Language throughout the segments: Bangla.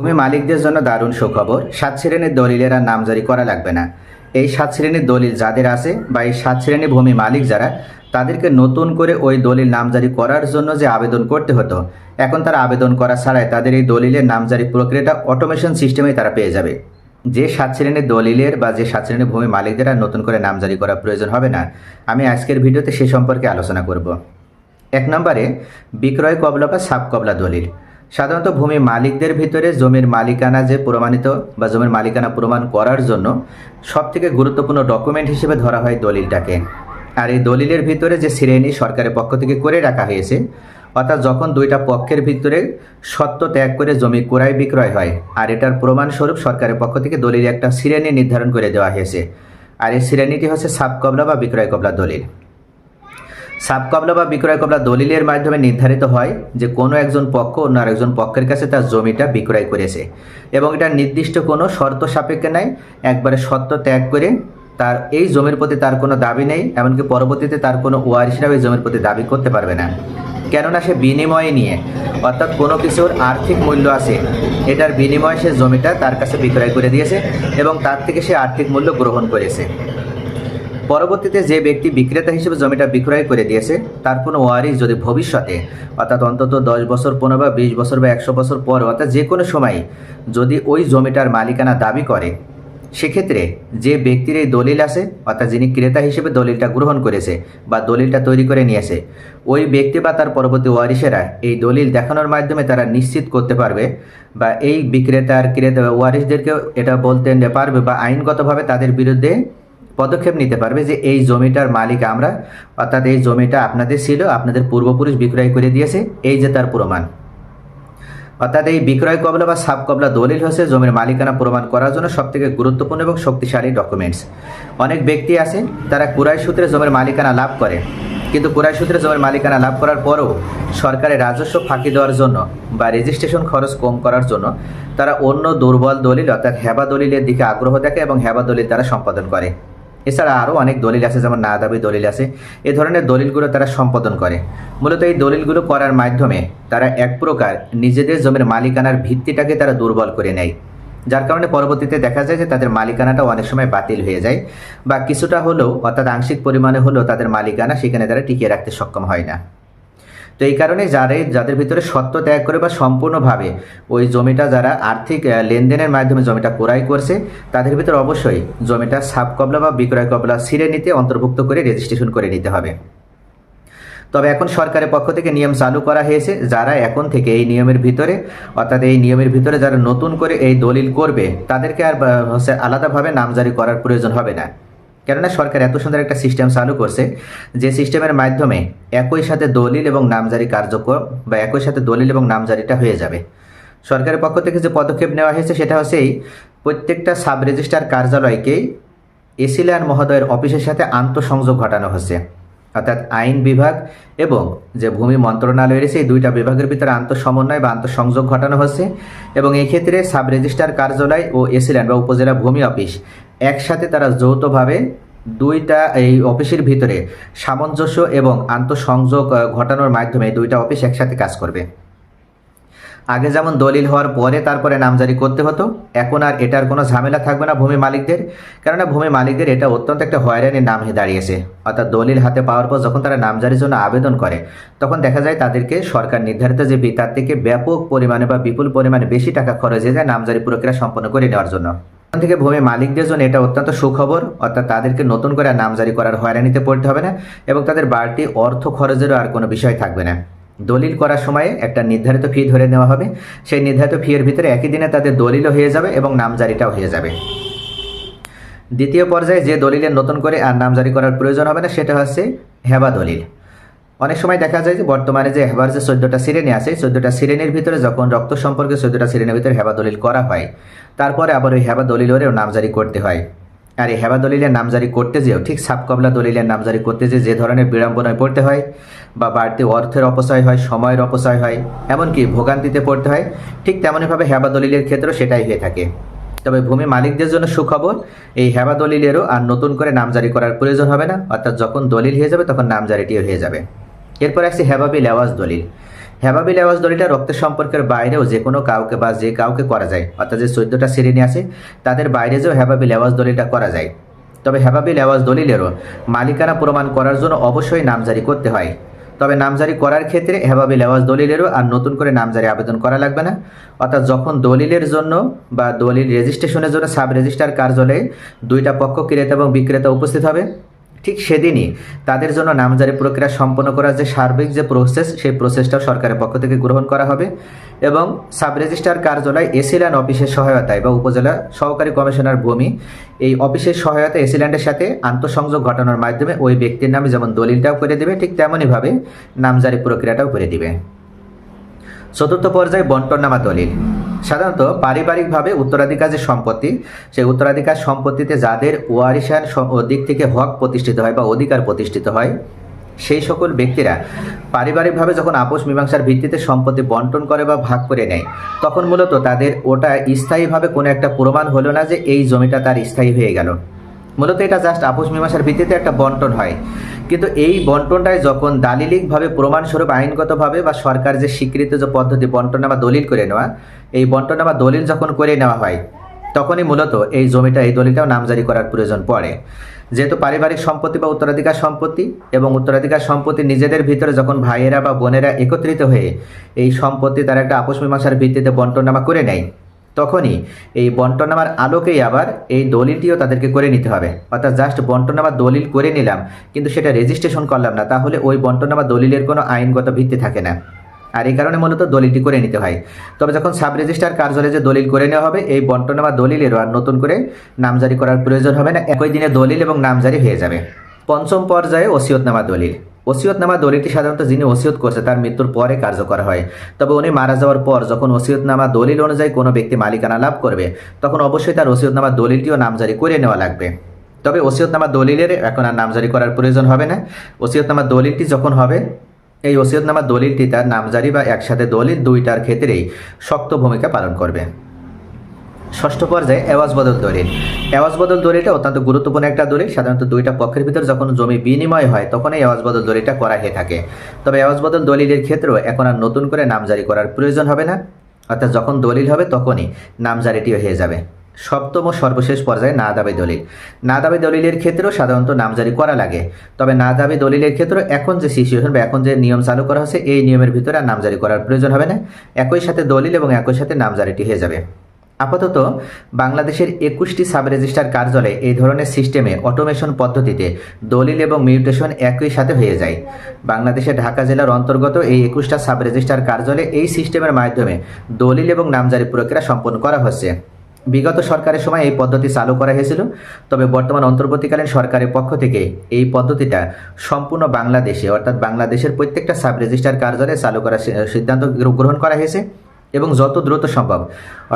ভূমি মালিকদের জন্য দারুণ সুখবর। সাত শ্রেণির দলিলের আর নামজারি করা লাগবে না। এই সাত শ্রেণির দলিল যাদের আছে বা এই সাত শ্রেণির ভূমি মালিক যারা, তাদেরকে নতুন করে ওই দলিল নামজারি করার জন্য যে আবেদন করতে হতো, এখন তারা আবেদন করা ছাড়াই তাদের এই দলিলের নামজারি প্রক্রিয়াটা অটোমেশন সিস্টেমেই তারা পেয়ে যাবে। যে সাত শ্রেণির দলিলের বা যে সাত শ্রেণির ভূমি মালিকদের নতুন করে নামজারি করার প্রয়োজন হবে না, আমি আজকের ভিডিওতে সে সম্পর্কে আলোচনা করব। এক নম্বরে, বিক্রয় কবলা বা সাব কবলা দলিল। সাধারণত ভূমি মালিকদের ভিতরে জমির মালিকানা যে প্রমাণিত বা জমির মালিকানা প্রমাণ করার জন্য সবথেকে গুরুত্বপূর্ণ ডকুমেন্ট হিসেবে ধরা হয় দলিলটাকে। আর এই দলিলের ভিতরে যে শ্রেণি সরকারের পক্ষ থেকে করে রাখা হয়েছে, অর্থাৎ যখন দুইটা পক্ষের ভিতরে সত্য ত্যাগ করে জমি ক্রয় বিক্রয় হয়, আর এটার প্রমাণস্বরূপ সরকারের পক্ষ থেকে দলিল একটা শ্রেণি নির্ধারণ করে দেওয়া হয়েছে। আর এই শ্রেণীটি হচ্ছে সাব কবলা বা বিক্রয় কবলা দলিল। সাব কবলা বা বিক্রয় কবলা দলিলের মাধ্যমে নির্ধারিত হয় যে কোনো একজন পক্ষ অন্য আরেকজন পক্ষের কাছে তার জমিটা বিক্রয় করেছে। এবং এটা নির্দিষ্ট কোনো শর্ত সাপেক্ষে নাই, একবারে সত্য ত্যাগ করে তার এই জমির প্রতি তার কোনো দাবি নেই, এমনকি পরবর্তীতে তার কোনো ওয়ারিশরাও এই জমির প্রতি দাবি করতে পারবে না। কেননা সে বিনিময়ে নিয়ে, অর্থাৎ কোনো কিছুর আর্থিক মূল্য আছে, এটার বিনিময়ে সে জমিটা তার কাছে বিক্রয় করে দিয়েছে এবং তার থেকে সে আর্থিক মূল্য গ্রহণ করেছে। পরবর্তীতে যে ব্যক্তি বিক্রেতা হিসেবে জমিটা বিক্রয় করে দিয়েছে, তার কোনো ওয়ারিশ যদি ভবিষ্যতে, অর্থাৎ অন্তত দশ বছর, পনেরো বা বিশ বছর বা একশো বছর পর, অর্থাৎ যে কোনো সময় যদি ওই জমিটার মালিকানা দাবি করে, সেক্ষেত্রে যে ব্যক্তির এই দলিল আছে, অর্থাৎ যিনি ক্রেতা হিসেবে দলিলটা গ্রহণ করেছে বা দলিলটা তৈরি করে নিয়েছে, ওই ব্যক্তি বা তার পরবর্তী ওয়ারিশেরা এই দলিল দেখানোর মাধ্যমে তারা নিশ্চিত করতে পারবে বা এই বিক্রেতার ক্রেতা ওয়ারিশদেরকেও এটা বলতে পারবে বা আইনগতভাবে তাদের বিরুদ্ধে পদক্ষেপ নিতে পারবে যে এই জমিটার মালিক আমরা, অর্থাৎ এই জমিটা আপনাদের ছিল, আপনাদের পূর্বপুরুষ বিক্রয় করে দিয়েছে, এই যে তার প্রমাণ। অর্থাৎ এই বিক্রয় কবলা বা সাব কবলা দলিল হচ্ছে জমির মালিকানা প্রমাণ করার জন্য সবথেকে গুরুত্বপূর্ণ এবং শক্তিশালী ডকুমেন্টস অনেক ব্যক্তি আছে, তারা কুরাই সূত্রে জমির মালিকানা লাভ করে, কিন্তু কুরাই সূত্রে জমির মালিকানা লাভ করার পরও সরকারের রাজস্ব ফাঁকি দেওয়ার জন্য বা রেজিস্ট্রেশন খরচ কম করার জন্য তারা অন্য দুর্বল দলিল, অর্থাৎ হেবা দলিলের দিকে আগ্রহ দেখে এবং হেবা দলিল তারা সম্পাদন করে। এছাড়া আরও অনেক দলিল আছে, যেমন না দাবি দলিল আছে। এ ধরনের দলিলগুলো তারা সম্পাদন করে। মূলত এই দলিলগুলো করার মাধ্যমে তারা এক প্রকার নিজেদের জমির মালিকানার ভিত্তিটাকে তারা দুর্বল করে নেয়। যার কারণে পরবর্তীতে দেখা যায় যে তাদের মালিকানাটা অনেক সময় বাতিল হয়ে যায় বা কিছুটা হলেও, অর্থাৎ আংশিক পরিমাণে হলেও তাদের মালিকানা সেখানে তারা টিকিয়ে রাখতে সক্ষম হয় না। তো এই কারণে যারা, যাদের ভিতরে সত্য ত্যাগ করে বা সম্পূর্ণভাবে ওই জমিটা যারা আর্থিক লেনদেনের মাধ্যমে জমিটা ক্রয় করছে, তাদের ভিতরে অবশ্যই জমিটা সাব কবলা বা বিক্রয় কবলা শ্রেণীতে অন্তর্ভুক্ত করে রেজিস্ট্রেশন করে নিতে হবে। তবে এখন সরকারের পক্ষ থেকে নিয়ম চালু করা হয়েছে, যারা এখন থেকে এই নিয়মের ভিতরে, অর্থাৎ এই নিয়মের ভিতরে যারা নতুন করে এই দলিল করবে, তাদেরকে আর হচ্ছে আলাদাভাবে নামজারি করার প্রয়োজন হবে না। কেননা সরকার এত সুন্দর একটা সিস্টেম চালু করছে, যে সিস্টেমের মাধ্যমে একই সাথে দলিল এবং নামজারি কার্যক্রম বা একই সাথে দলিল এবং নামজারিটা হয়ে যাবে। সরকারের পক্ষ থেকে যে পদক্ষেপ নেওয়া হয়েছে সেটা হচ্ছে এই, প্রত্যেকটা সাব রেজিস্ট্রার কার্যালয়কেই এসিলিয়ান মহোদয়ের অফিসের সাথে আন্তঃসংযোগ ঘটানো হচ্ছে। অর্থাৎ আইন বিভাগ এবং যে ভূমি মন্ত্রণালয় রয়েছে এই দুইটা বিভাগের ভিতরে আন্তঃসমন্বয় বা আন্তঃসংযোগ ঘটানো হচ্ছে এবং এই ক্ষেত্রে সাব রেজিস্ট্রার কার্যালয় ও এসিল্যান্ড বা উপজেলা ভূমি অফিস একসাথে তারা যৌথভাবে দুইটা এই অফিসের ভিতরে সামঞ্জস্য এবং আন্তঃসংযোগ ঘটানোর মাধ্যমে দুইটা অফিস একসাথে কাজ করবে। আগে যেমন দলিল হওয়ার পরে তারপরে নামজারি করতে হতো, এখন আর এটার কোনো ঝামেলা থাকবে না ভূমি মালিকদের, কেননা ভূমি মালিকদের এটা অত্যন্ত একটা হয়রানির নাম হয়ে দাঁড়িয়েছে। অর্থাৎ দলিল হাতে পাওয়ার পর যখন তারা নামজারির জন্য আবেদন করে, তখন দেখা যায় তাদেরকে সরকার নির্ধারিত যে তার থেকে ব্যাপক পরিমাণে বা বিপুল পরিমাণে বেশি টাকা খরচ হয়ে যায় নামজারি প্রক্রিয়া সম্পন্ন করে নেওয়ার জন্য। এখান থেকে ভূমি মালিকদের জন্য এটা অত্যন্ত সুখবর, অর্থাৎ তাদেরকে নতুন করে নামজারি করার হয়রানিতে পড়তে হবে না এবং তাদের বাড়তি অর্থ খরচেরও আর কোনো বিষয় থাকবে না। দলিল করার সময়ে একটা নির্ধারিত ফি ধরে নেওয়া হবে। সেই নির্ধারিত ফি এর ভিতরে একই দিনে তাদের দলিলও হয়ে যাবে এবং নামজারিটাও হয়ে যাবে। দ্বিতীয় পর্যায়ে যে দলিলের নতুন করে আর নামজারি করার প্রয়োজন হবে না, সেটা হচ্ছে হেবা দলিল। অনেক সময় দেখা যায় যে বর্তমানে যে হেবার যে চোদ্দটা শ্রেণি আছে, চোদ্দটা শ্রেণির ভিতরে যখন রক্ত সম্পর্কে চোদ্দটা শ্রেণির ভিতরে হেবা দলিল করা হয়, তারপরে আবার ওই হেবা দলিলেরও নামজারি করতে হয়। আর এই হেবা দলিলের নামজারি করতে যেও, ঠিক সাবকবলা দলিলের নামজারি করতে যে যে ধরনের বিড়ম্বনায় পড়তে হয় বা বাড়তি অর্থের অপচয় হয়, সময়ের অপচয় হয়, এমনকি ভোগান্তিতে পড়তে হয়, ঠিক তেমনইভাবে হেবা দলিলের ক্ষেত্রেও সেটাই হয়ে থাকে। তবে ভূমি মালিকদের জন্য সুখবর, এই হেবা দলিলেরও আর নতুন করে নামজারি করার প্রয়োজন হবে না, অর্থাৎ যখন দলিল হয়ে যাবে তখন নামজারিটিও হয়ে যাবে। এরপর আসছে হেবাবি লেওয়াজ দলিল। হেবাবি লেওয়াজ দলিলটা রক্তের সম্পর্কের বাইরেও যে কোনো কাউকে বা যে কাউকে করা যায়। অর্থাৎ যে চোদ্দটা শ্রেণি আছে, তাদের বাইরে যেও হেবাবি লেওয়াজ দলিলটা করা যায়। তবে হেবাবি লেওয়াজ দলিলেরও মালিকানা প্রমাণ করার জন্য অবশ্যই নামজারি করতে হয়। তবে নামজারি করার ক্ষেত্রে হেবাবি লেওয়াজ দলিলেরও আর নতুন করে নামজারি আবেদন করা লাগবে না। অর্থাৎ যখন দলিলের জন্য বা দলিল রেজিস্ট্রেশনের জন্য সাব রেজিস্ট্রার কার্যালয়ে দুইটা পক্ষ ক্রেতা এবং বিক্রেতা উপস্থিত হবে ঠিক সেদিনই তাদের জন্য নামজারি প্রক্রিয়া সম্পন্ন করার যে সার্বিক যে প্রসেস সেই প্রসেসটাও সরকারের পক্ষ থেকে গ্রহণ করা হবে এবং সাব রেজিস্ট্রার কার্যালয় এসিল্যান্ড অফিসের সহায়তায় বা উপজেলা সহকারী কমিশনার ভূমি এই অফিসের সহায়তা এসিল্যান্ডের সাথে আন্তঃসংযোগ ঘটানোর মাধ্যমে ওই ব্যক্তির নামে যেমন দলিলটাও করে দেবে, ঠিক তেমনইভাবে নামজারি প্রক্রিয়াটাও করে দিবে। চতুর্থ পর্যায়ে বন্টননামা দলিল। সাধারণত পারিবারিকভাবে উত্তরাধিকার যে সম্পত্তি, সেই উত্তরাধিকার সম্পত্তিতে যাদের ওয়ারিশার দিক থেকে হক প্রতিষ্ঠিত হয় বা অধিকার প্রতিষ্ঠিত হয়, সেই সকল ব্যক্তিরা পারিবারিকভাবে যখন আপোষ মীমাংসার ভিত্তিতে সম্পত্তি বন্টন করে বা ভাগ করে নেয়, তখন মূলত তাদের ওটা স্থায়ীভাবে কোনো একটা প্রমাণ হলো না যে এই জমিটা তার স্থায়ী হয়ে গেল। মূলত এটা জাস্ট আপোষ মীমাংসার ভিত্তিতে একটা বন্টন হয়। কিন্তু এই বন্টনটায় যখন দালিলিকভাবে প্রমাণস্বরূপ আইনগতভাবে বা সরকার যে স্বীকৃত যে পদ্ধতি বন্টনামা দলিল করে নেওয়া, এই বন্টনামা দলিল যখন করে নেওয়া হয়, তখনই মূলত এই জমিটা, এই দলিলটাও নামজারি করার প্রয়োজন পড়ে। যেহেতু পারিবারিক সম্পত্তি বা উত্তরাধিকার সম্পত্তি এবং উত্তরাধিকার সম্পত্তি নিজেদের ভিতরে যখন ভাইয়েরা বা বোনেরা একত্রিত হয়ে এই সম্পত্তি তারা একটা আপোষ মীমাংসার ভিত্তিতে বন্টনামা করে নেয় তখনই এই বন্টনামার আলোকেই আবার এই দলিলটিও তাদেরকে করে নিতে হবে। অর্থাৎ জাস্ট বন্টনামা দলিল করে নিলাম, কিন্তু সেটা রেজিস্ট্রেশন করলাম না, তাহলে ওই বন্টনামা দলিলের কোনো আইনগত ভিত্তি থাকে না। আর এই কারণে মূলত দলিলটি করে নিতে হয়। তবে যখন সাব রেজিস্ট্রার কার্যালয়ে যে দলিল করে নেওয়া হবে, এই বন্টনামা দলিলেরও আর নতুন করে নামজারি করার প্রয়োজন হবে না। একই দিনে দলিল এবং নামজারি হয়ে যাবে। পঞ্চম পর্যায়ে ওসিয়তনামা দলিল। ওসিয়তনামা দলিলটি সাধারণত যিনি ওসিয়ত করছে তার মৃত্যুর পরে কার্যকর হয়। তবে উনি মারা যাওয়ার পর যখন ওসিয়তনামা দলিল অনুযায়ী কোনো ব্যক্তি মালিকানা লাভ করবে, তখন অবশ্যই তার ওসিয়তনামা দলিলটিও নামজারি করে নেওয়া লাগবে। তবে ওসিয়তনামা দলিলের এখন আর নামজারি করার প্রয়োজন হবে না। ওসিয়তনামা দলিলটি যখন হবে, এই ওসিয়তনামা দলিলটি তার নামজারি বা একসাথে দলিল দুইটার ক্ষেত্রেই শক্ত ভূমিকা পালন করবে। ষষ্ঠ পর্যায়ে এওয়াজ বদল দলিল। এওয়াজ বদল দলিলটা অত্যন্ত গুরুত্বপূর্ণ একটা দলিল। সাধারণত দুইটা পক্ষের ভিতর যখন জমি বিনিময় হয়, তখন এই এওয়াজ বদল দলিলটা করা হয়ে থাকে। তবে এওয়াজ বদল দলিলের ক্ষেত্রেও এখন আর নতুন করে নামজারি করার প্রয়োজন হবে না। অর্থাৎ যখন দলিল হবে, তখনই নামজারিটিও হয়ে যাবে। সপ্তম ও সর্বশেষ পর্যায়ে না দাবি দলিল। না দাবি দলিলের ক্ষেত্রেও সাধারণত নামজারি করা লাগে। তবে না দাবি দলিলের ক্ষেত্রে এখন যে সিচুয়েশন বা এখন যে নিয়ম চালু করা হয়েছে, এই নিয়মের ভিতরে আর নামজারি করার প্রয়োজন হবে না। একই সাথে দলিল এবং একই সাথে নামজারিটি হয়ে যাবে। আপাতত বাংলাদেশের একুশটি সাব রেজিস্ট্রার কার্যালয়ে এই ধরনের সিস্টেমে অটোমেশন পদ্ধতিতে দলিল এবং মিউটেশন একই সাথে হয়ে যায়। বাংলাদেশের ঢাকা জেলার অন্তর্গত এই একুশটা সাব রেজিস্ট্রার কার্যালয়ে এই সিস্টেমের মাধ্যমে দলিল এবং নামজারি প্রক্রিয়া সম্পন্ন করা হচ্ছে। বিগত সরকারের সময় এই পদ্ধতি চালু করা হয়েছিল, তবে বর্তমান অন্তর্বর্তীকালীন সরকারের পক্ষ থেকে এই পদ্ধতিটা সম্পূর্ণ বাংলাদেশে, অর্থাৎ বাংলাদেশের প্রত্যেকটা সাব রেজিস্ট্রার কার্যালয়ে চালু করার সিদ্ধান্ত গ্রহণ করা হয়েছে। এবং যত দ্রুত সম্ভব।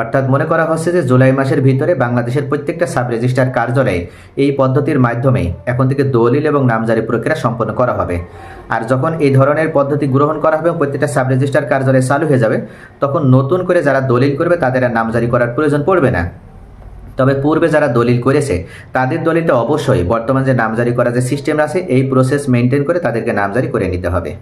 অর্থাৎ মনে করা হচ্ছে যে জুলাই মাসের ভিতরে বাংলাদেশের প্রত্যেকটা সাব রেজিস্ট্রার কার্যালয়ে এই পদ্ধতির মাধ্যমে এখন থেকে দলিল এবং নামজারি প্রক্রিয়া সম্পন্ন করা হবে। আর যখন এই ধরনের পদ্ধতি গ্রহণ করা হবে প্রত্যেকটা সাব রেজিস্ট্রার কার্যালয়ে চালু হয়ে যাবে, তখন নতুন করে যারা দলিল করবে তাদের আর নামজারি করার প্রয়োজন পড়বে না। তবে পূর্বে যারা দলিল করেছে, তাদের দলিলটা অবশ্যই বর্তমান যে নামজারি করার যে সিস্টেম আছে, এই প্রসেস মেনটেন করে তাদেরকে নামজারি করে নিতে হবে।